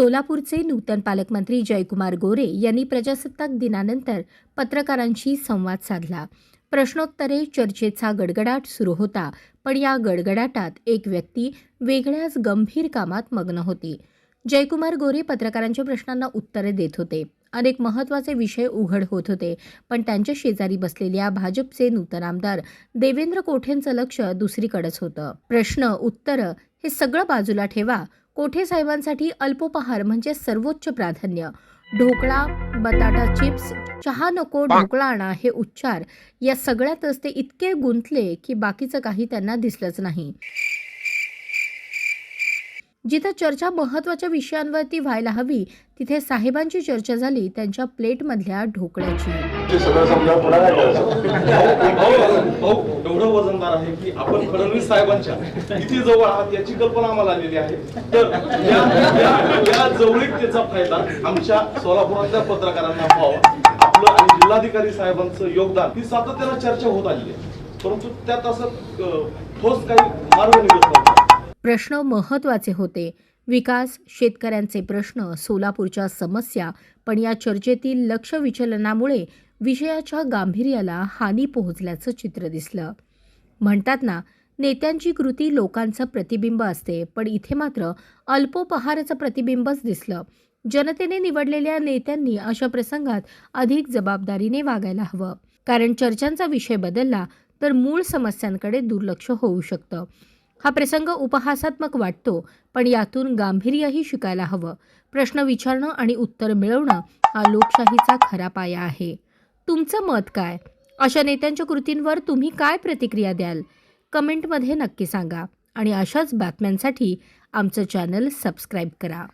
सोलापूरचे नूतन पालकमंत्री जयकुमार गोरे यांनी प्रजासत्ताक दिनानंतर पत्रकारांशी संवाद साधला. प्रश्नोत्तरे चर्चेचा गडगडाट सुरू होता पण या गडगडाटात एक व्यक्ती वेगळ्याच गंभीर कामात मग्न होती. जयकुमार गोरे पत्रकारांच्या प्रश्नांना उत्तरे देत होते. अनेक महत्त्वाचे विषय उघड होत होते पण त्यांच्या शेजारी बसलेल्या भाजपचे नूतन आमदार देवेंद्र कोठेंचं लक्ष दुसरीकडेच होतं. प्रश्न उत्तरं हे सगळं बाजूला ठेवा कोठे साहेबांसाठी अल्पोपहार म्हणजे सर्वोच्च प्राधान्य? ढोकळा बटाटा चिप्स चहा नको ढोकळा आणा हे उच्चार. या सगळ्यातच ते इतके गुंतले की बाकीचं काही त्यांना दिसलंच नाही. जिथं चर्चा महत्त्वाच्या विषयांवरती व्हायला हवी तिथे साहेबांची चर्चा झाली त्यांच्या प्लेटमधल्या ढोकळ्याची. एवढं वजनदार आहे की आपण फडणवीस साहेबांच्या किती जवळ आहात याची कल्पना आम्हाला आलेली आहे. तर या या- या जवळीकतेचा फायदा आमच्या सोलापुरातल्या पत्रकारांना व्हावा. आपलं आणि जिल्हाधिकारी साहेबांचं योगदान ही सातत्यानं चर्चा होत आलेली आहे. परंतु त्यात असं अं, ठोस काही मार्ग निघत नव्हता. प्रश्न महत्त्वाचे होते. विकास शेतकऱ्यांचे प्रश्न सोलापूरच्या समस्या पण या चर्चेतील लक्ष विचलनामुळे विषयाच्या गांभीर्याला हानी पोहोचल्याचं चित्र दिसलं. म्हणतात ना नेत्यांची कृती लोकांचं प्रतिबिंब असते पण इथे मात्र अल्पोपहाराचं प्रतिबिंबच दिसलं. जनतेने निवडलेल्या नेत्यांनी अशा प्रसंगात अधिक जबाबदारीने वागायला हवं. कारण चर्चांचा विषय बदलला तर मूळ समस्यांकडे दुर्लक्ष होऊ शकतं. हा प्रसंग उपहासात्मक वाटतो पण यातून गांभीर्यही शिकायला हवं. प्रश्न विचारणं आणि उत्तर मिळवणं हा लोकशाहीचा खरा पाया आहे. तुमचं मत काय? अशा नेत्यांच्या कृतींवर तुम्ही काय प्रतिक्रिया द्याल? कमेंटमध्ये नक्की सांगा आणि अशाच बातम्यांसाठी आमचं चॅनल सबस्क्राईब करा.